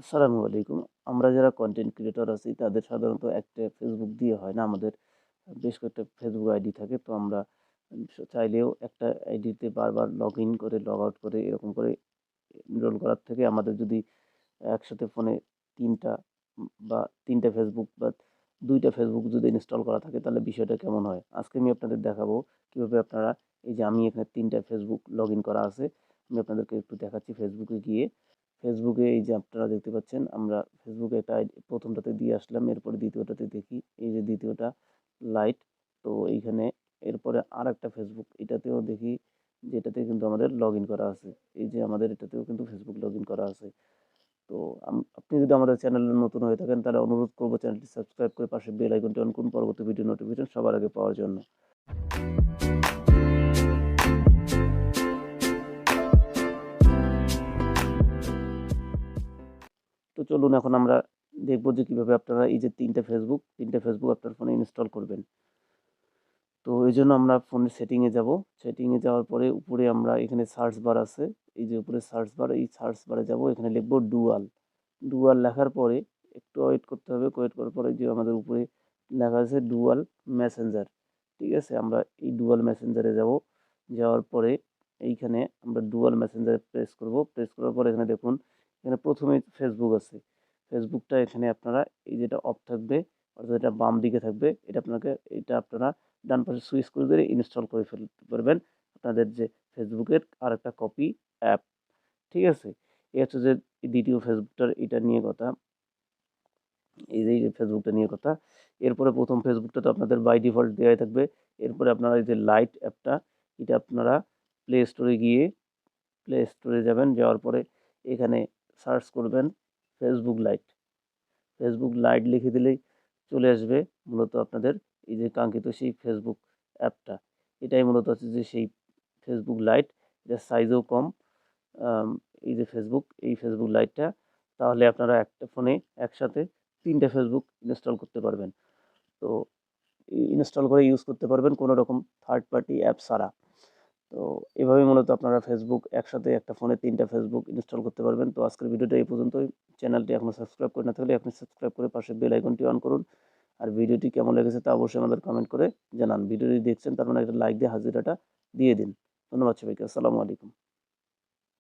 আসসালামু আলাইকুম। আমরা যারা কন্টেন্ট ক্রিয়েটর আছি, তাদের সাধারণত একটা ফেসবুক দিয়ে হয় না? আমাদের বেশ কয়েকটা ফেসবুক আইডি থাকে, তো আমরা চাইলেও একটা আইডিতে বারবার লগ ইন করে লগ আউট করে, এরকম করে এনরোল করার থেকে আমাদের যদি একসাথে ফোনে তিনটা বা তিনটা ফেসবুক বা দুইটা ফেসবুক যদি ইনস্টল করা থাকে, তাহলে বিষয়টা কেমন হয়? আজকে আমি আপনাদের দেখাবো কীভাবে আপনারা এই যে আমি এখানে তিনটা ফেসবুক লগ ইন করা আছে, আমি আপনাদেরকে একটু দেখাচ্ছি ফেসবুকে গিয়ে। ফেসবুকে এই যে আপনারা দেখতে পাচ্ছেন, আমরা ফেসবুকে একটা প্রথমটাতে দিয়ে আসলাম, এরপরে দ্বিতীয়টাতে দেখি, এই যে দ্বিতীয়টা লাইট তো এইখানে এরপরে আর একটা ফেসবুক এটাতেও দেখি, যেটাতে কিন্তু আমাদের লগ করা আছে। এই যে আমাদের এটাতেও কিন্তু ফেসবুক লগ করা আছে। তো আপনি যদি আমাদের চ্যানেলে নতুন হয়ে থাকেন, তাহলে অনুরোধ করব চ্যানেলটি সাবস্ক্রাইব করে পাশে বেল আইকনটি অন করুন, পরবর্তী ভিডিও নোটিফিকেশন সবার আগে পাওয়ার জন্য। চলুন এখন আমরা দেখব যে কীভাবে আপনারা এই যে তিনটে ফেসবুক তিনটে ফেসবুক আপনার ফোনে ইনস্টল করবেন। তো এই জন্য আমরা ফোনের সেটিংয়ে যাব। সেটিংয়ে যাওয়ার পরে উপরে আমরা এখানে সার্চ বার আছে। এই যে উপরে সার্চ বার এই সার্চ বারে যাব। এখানে লিখব ডুয়াল ডুয়াল লেখার পরে একটু ওয়েট করতে হবে। ওয়েট করার পরে যে আমাদের উপরে লেখা আছে ডুয়াল মেসেঞ্জার ঠিক আছে? আমরা এই ডুয়াল মেসেঞ্জারে যাব। যাওয়ার পরে এইখানে আমরা ডুয়াল মেসেঞ্জারে প্রেস করব। প্রেস করার পরে এখানে দেখুন এখানে প্রথমে ফেসবুক আছে। ফেসবুকটা এখানে আপনারা এই যেটা অফ থাকবে, অর্থাৎ এটা বাম দিকে থাকবে, এটা আপনাকে, এটা আপনারা ডান পাশে সুইচ করে দিয়ে ইনস্টল করে ফেলতে পারবেন আপনাদের যে ফেসবুকের আর একটা কপি অ্যাপ ঠিক আছে? এই হচ্ছে যে দ্বিতীয় ফেসবুকটার এটা নিয়ে কথা। এই যে ফেসবুকটা নিয়ে কথা। এরপরে প্রথম ফেসবুকটা তো আপনাদের বাই ডিফল্ট দেওয়াই থাকবে। এরপরে আপনারা এই যে লাইট অ্যাপটা এটা আপনারা প্লে স্টোরে গিয়ে প্লে স্টোরে যাবেন, যাওয়ার পরে এখানে সার্চ করবেন ফেসবুক লাইট ফেসবুক লাইট লিখে দিলেই চলে আসবে মূলত আপনাদের এই যে কাঙ্ক্ষিত সেই ফেসবুক অ্যাপটা। এটাই মূলত হচ্ছে যে সেই ফেসবুক লাইট এটা সাইজও কম। এই যে ফেসবুক এই ফেসবুক লাইটটা তাহলে আপনারা একটা ফোনে একসাথে তিনটে ফেসবুক ইনস্টল করতে পারবেন। তো ইনস্টল করে ইউজ করতে পারবেন কোনো রকম থার্ড পার্টি অ্যাপ ছাড়া। তো এভাবে মূলত আপনারা ফেসবুক একসাথে একটা ফোনে তিনটা ফেসবুক ইনস্টল করতে পারবেন। তো আজকের ভিডিওটা এই পর্যন্তই। চ্যানেলটি এখনও সাবস্ক্রাইব করে না থাকলে আপনি সাবস্ক্রাইব করে পাশে বেল আইকনটি অন করুন। আর ভিডিওটি কেমন লেগেছে তা অবশ্যই আমাদের কমেন্ট করে জানান। ভিডিওটি দেখছেন তার মানে একটা লাইক দিয়ে হাজিরাটা দিয়ে দিন। ধন্যবাদ সবাইকে। আসসালামু আলাইকুম।